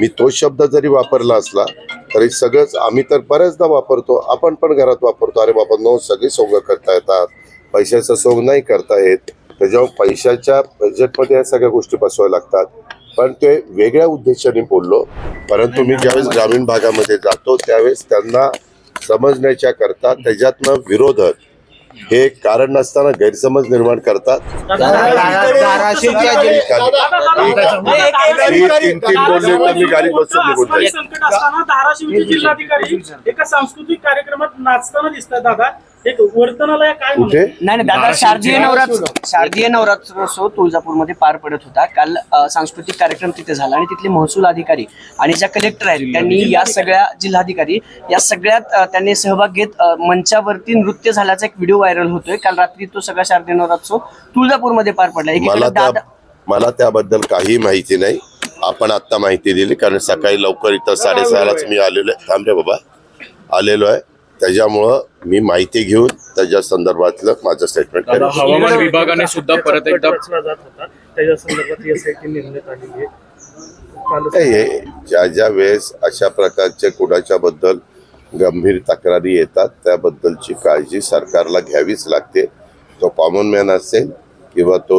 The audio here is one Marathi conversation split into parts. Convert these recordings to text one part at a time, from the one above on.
मी तो शब्द जरी वापरला असला तरी सगळंच आम्ही तर बऱ्याचदा वापरतो. आपण पण घरात वापरतो. अरे बाबा नो सगळी सोंग करता येतात. पैशाचं सोंग नाही करता येत. त्याच्यामुळे पैशाच्या बजेटमध्ये या सगळ्या गोष्टी बसवाव्या लागतात. पण ते वेगळ्या उद्देशाने बोललो. परंतु मी ज्यावेळेस ग्रामीण भागामध्ये जातो त्यावेळेस त्यांना समजण्याच्या करता त्याच्यातनं विरोधक हे कारण नसताना गैरसमज निर्माण करतात धाराशिवच्या मी तीन तीन बोलले तर मी गाडीत बसून निघून जाईल संकट असताना धाराशिवचे जिल्हाधिकारी एका सांस्कृतिक कार्यक्रमात नाचताना दिसतात दादा एक वर्तनालय काय कुठे? म्हणतात? नाही नाही दादा शारदीय नवरात्र शारदीय नवरात्रोत्सव तुळजापूरमध्ये पार पडत होता. काल अ, सांस्कृतिक कार्यक्रम तिथे झाला आणि तिथले महसूल अधिकारी आणि ज्या कलेक्टर आहेत त्यांनी या सगळ्या जिल्हाधिकारी या सगळ्यात अ, त्यांनी सहभाग घेत अ, मंचावरती नृत्य झाल्याचा एक व्हिडिओ व्हायरल होतोय. काल रात्री तो सगळा शारदीय नवरात्रोत्सव तुळजापूरमध्ये पार पडला. एकीकडे मला त्या दादा मला त्याबद्दल काही माहिती नाही. आपण आता माहिती दिली कारण सकाळी लवकर इथं साडेसहालाच मी आलेलो आहे. थांब रे बाबा. आलेलो आहे. त्याच्यामुळं मी माहिती घेऊन त्याच्या संदर्भातलं माझं स्टेटमेंट करेन हवामान विभागाने सुद्धा परत एकदा रचला जात होता. त्याच्या संदर्भात एसआयटी नेमण्यात आली आहे. कालच नाही, हे ज्या ज्या वेळेस अशा प्रकारचे कुणाच्या बद्दल गंभीर तक्रारी येतात त्याबद्दलची काळजी सरकारला घ्यावीच लागते. तो कॉमन मॅन असेल किंवा तो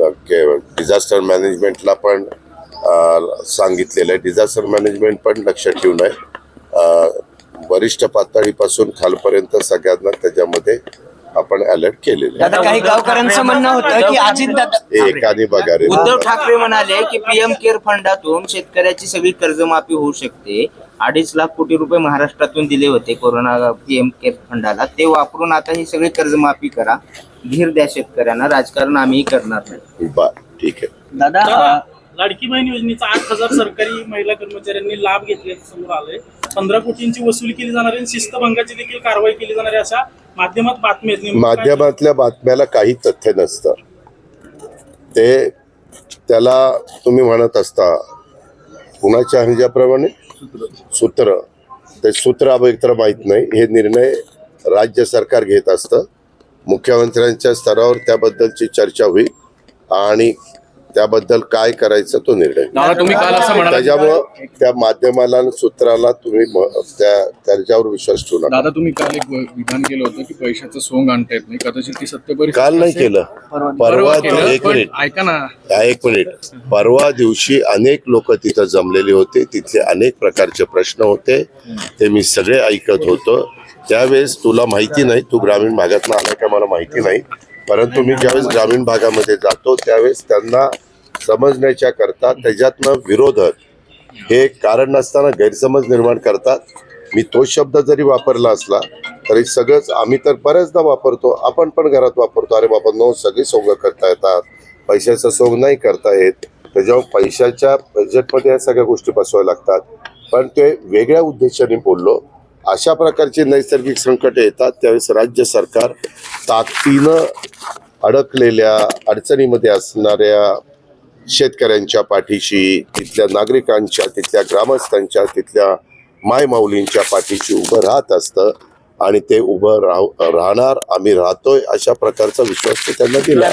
डिझास्टर मॅनेजमेंटला पण सांगितलेलं आहे. डिझास्टर मॅनेजमेंट पण लक्षात ठेवून आहे. वरिष्ठ पातळीपासून खालपर्यंत सगळ्यांना त्याच्यामध्ये आपण अलर्ट केलेले. दादा काही गावकऱ्यांचं म्हणणं होतं की अजित दादा एकाने बघा रे उद्धव ठाकरे म्हणाले की पीएम केअर फंडातून शेतकऱ्याची सगळी कर्जमाफी होऊ शकते. अडीच लाख कोटी रुपये महाराष्ट्रातून दिले होते कोरोना पीएम केअर फंडाला. ते वापरून आता ही सगळी कर्जमाफी करा. धीर द्या शेतकऱ्यांना. राजकारण आम्ही करणार नाही. बर ठीक आहे. दादा लाडकी बहीण योजनेचा आठ हजार सरकारी महिला कर्मचाऱ्यांनी लाभ घेतल्याचं समोर आलंय. पंधरा कोटींची वसुली केली जाणार आहे आणि शिस्तभंगाची देखील कारवाई केली जाणार आहे अशा माध्यमात बातमी माध्यमातल्या बातम्याला काही तथ्य नसतं. ते त्याला तुम्ही म्हणत असता कुणाच्या ह्याच्याप्रमाणे? सूत्र. ते सूत्र अब माहीत नाही. हे निर्णय राज्य सरकार घेत असतं. मुख्यमंत्र्यांच्या स्तरावर त्याबद्दलची चर्चा होईल आणि त्याबद्दल काय करायचं तो निर्णय. दादा तुम्ही काल असं म्हणाला त्याच्यामुळं त्या माध्यमाला सूत्राला तुम्ही त्याच्यावर विश्वास ठेवू नका. दादा तुम्ही काल एक विधान केलं होतं की पैशाचं सोंग आणता येत नाही. कदाचित ती सत्य काल नाही. केलं. परवा- एक मिनिट. ऐका ना. या एक मिनिट. परवा दिवशी अनेक लोक तिथं जमलेले होते. तिथले अनेक प्रकारचे प्रश्न होते. ते मी सगळे ऐकत होतो. त्यावेळेस तुला माहिती नाही. तू ग्रामीण भागातनं आला का मला माहिती नाही. परंतु मी ज्यावेळेस ग्रामीण भागामध्ये जातो त्यावेळेस त्यांना समजण्याच्या करता त्याच्यातनं विरोधक हे कारण नसताना गैरसमज निर्माण करतात. मी तोच शब्द जरी वापरला असला तरी सगळंच आम्ही तर बऱ्याचदा वापरतो आपण पण घरात वापरतो. अरे बाबा नो सगळी सोंग करता येतात. पैशाचं सोंग नाही करता येत. त्याच्यामुळे पैशाच्या बजेटमध्ये या सगळ्या गोष्टी बसवाव्या लागतात. पण ते वेगळ्या उद्देशाने बोललो. अशा प्रकारची नैसर्गिक संकट येतात. त्यावेळेस राज्य सरकार ताकदीनं अडकलेल्या अडचणीमध्ये असणाऱ्या शेतकऱ्यांच्या पाठीशी तिथल्या नागरिकांच्या तिथल्या ग्रामस्थांच्या तिथल्या मायमाऊलींच्या पाठीशी उभं राहत असतं आणि ते उभं राह राहणार आम्ही राहतोय अशा प्रकारचा विश्वास ते त्यांना दिला